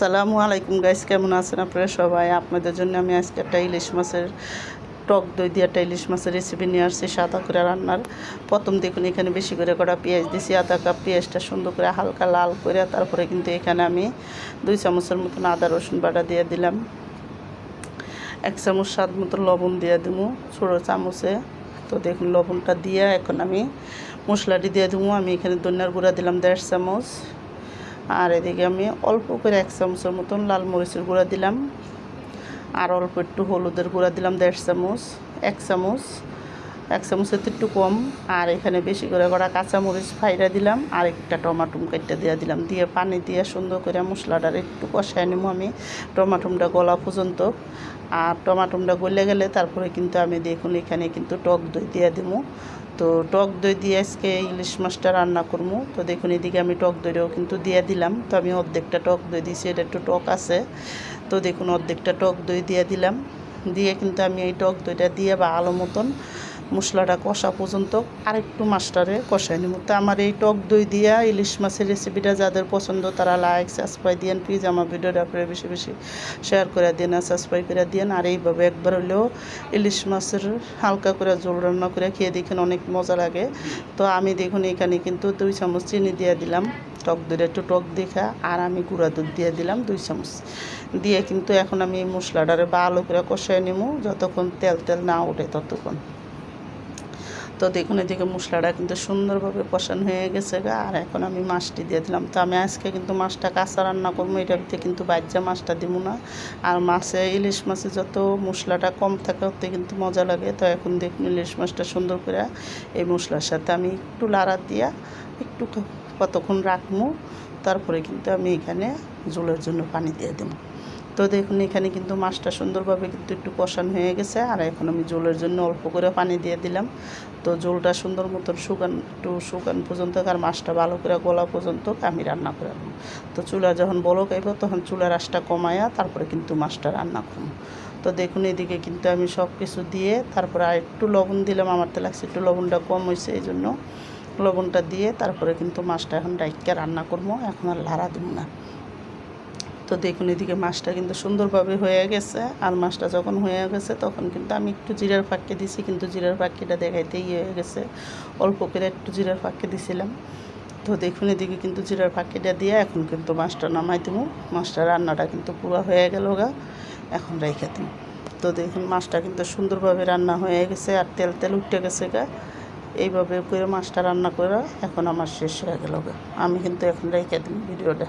সালামু আলাইকুম গাইস, কেমন আছেন আপনারা সবাই? আপনাদের জন্য আমি আজকে একটা ইলিশ মাছের টক দই দিয়ে একটা ইলিশ মাছের রেসিপি নিয়ে আসছি, সাদা করে রান্নার। প্রথম দেখুন, এখানে বেশি করে কটা পেঁয়াজ দিছি, আধা কাপ পেঁয়াজটা সুন্দর করে হালকা লাল করে, তারপরে কিন্তু এখানে আমি দুই চামচের মতন আদা, রসুন বাটা দিয়ে দিলাম। এক চামচ স্বাদ মতো লবণ দিয়ে দেবো ছোটো চামচে। তো দেখুন, লবণটা দিয়ে এখন আমি মশলাটি দিয়ে দেবো। আমি এখানে ধনিয়ার গুঁড়া দিলাম দেড় চামচ। আর এদিকে আমি অল্প করে এক চামচের মতন লাল মরিচের গুঁড়া দিলাম। আর অল্প একটু হলুদের গুঁড়া দিলাম দেড় চামচ, এক চামচ। এক চামচের একটু কম। আর এখানে বেশি করে করা কাঁচামরিচ ফাইরা দিলাম। আর একটা টমাটুম কেটে দিয়ে দিলাম। দিয়ে পানি দিয়ে সুন্দর করে মশলাটার একটু কষায় নেব আমি। টমাটুমটা গলা পর্যন্ত। আর টমাটুমটা গলে গেলে তারপরে কিন্তু আমি দেখুন এখানে কিন্তু টক দই দিয়ে দেবো। তো টক দই দিয়ে আজকে ইলিশ মাছটা রান্না করব। তো দেখুন এদিকে আমি টক দইটাও কিন্তু দিয়ে দিলাম। তো আমি অর্ধেকটা টক দই দিয়েছি, এটা একটু টক আছে। তো দেখুন অর্ধেকটা টক দই দিয়ে দিলাম। দিয়ে কিন্তু আমি এই টক দইটা দিয়ে বা আলো মতন মশলাটা কষা পর্যন্ত আরেকটু মাছটারে কষাই নেব। তো আমার এই টক দই দিয়া ইলিশ মাছের রেসিপিটা যাদের পছন্দ, তারা লাইক সাবস্ক্রাইব দিয়েন প্লিজ আমার ভিডিওটা আপনারা বেশি বেশি শেয়ার করে দিন আর সাবস্ক্রাইব করে দিন আর এইভাবে একবার হলেও ইলিশ মাছের হালকা করে জল রান্না করে খেয়ে দেখেন অনেক মজা লাগে। তো আমি দেখুন এখানে কিন্তু দুই চামচ চিনি দিয়ে দিলাম। টক দইটা একটু টক দেখা আর আমি গুঁড়া দুধ দিয়ে দিলাম দুই চামচ। দিয়ে কিন্তু এখন আমি মশলাটারে ভালো করে কষাই নেব, যতক্ষণ তেল তেল না ওঠে ততক্ষণ। তো দেখুন, এদিকে মশলাটা কিন্তু সুন্দরভাবে কষানো হয়ে গেছে গা। আর এখন আমি মাছটি দিয়ে দিলাম। তো আমি আজকে কিন্তু মাছটা কাঁচা রান্না করব, এটার ভিতরে কিন্তু বাজ্যা মাছটা দিব না। আর মাছে, ইলিশ মাছে যত মশলাটা কম থাকে ওতে কিন্তু মজা লাগে। তো এখন দেখুন, ইলিশ মাছটা সুন্দর করে এই মশলার সাথে আমি একটু লাড়া দিয়া একটু কতক্ষণ রাখব, তারপরে কিন্তু আমি এখানে জলের জন্য পানি দিয়ে দেবো। তো দেখুন, এখানে কিন্তু মাছটা সুন্দরভাবে কিন্তু একটু কষান হয়ে গেছে। আর এখন আমি জলের জন্য অল্প করে পানি দিয়ে দিলাম। তো জলটা সুন্দর মতন শুকান, একটু শুকান পর্যন্ত আর মাছটা ভালো করে গলা পর্যন্ত আমি রান্না করে তো চুলা যখন বলক আইব, তখন চুলার আঁচটা কমায়া তারপরে কিন্তু মাছটা রান্না করব। তো দেখুন, এদিকে কিন্তু আমি সব কিছু দিয়ে তারপরে আর একটু লবণ দিলাম, আমার তো লাগছে একটু লবণটা কম হয়েছে, এই জন্য লবণটা দিয়ে তারপরে কিন্তু মাছটা এখন ডাইকে রান্না করব। এখন আর লাড়া দিব না। তো দেখুন এদিকে মাছটা কিন্তু সুন্দরভাবে হয়ে গেছে। আর মাছটা যখন হয়ে গেছে, তখন কিন্তু আমি একটু জিরার ফাঁকি দিছি, কিন্তু জিরার ফাঁকিটা দেখাইতে ইয়ে হয়ে গেছে। অল্প করে একটু জিরার ফাঁকি দিছিলাম। তো দেখুন এদিকে কিন্তু জিরার ফাঁকিটা দিয়ে এখন কিন্তু মাছটা নামাই দেবো মাছটা রান্নাটা কিন্তু পুরো হয়ে গেল গা। এখন রেখে দিই তো দেখুন মাছটা কিন্তু সুন্দরভাবে রান্না হয়ে গেছে আর তেল তেল উঠে গেছে গা। এইভাবে করে মাছটা রান্না করে এখন আমার শেষ হয়ে গেল আমি কিন্তু এখন রেখে দিই ভিডিওটা।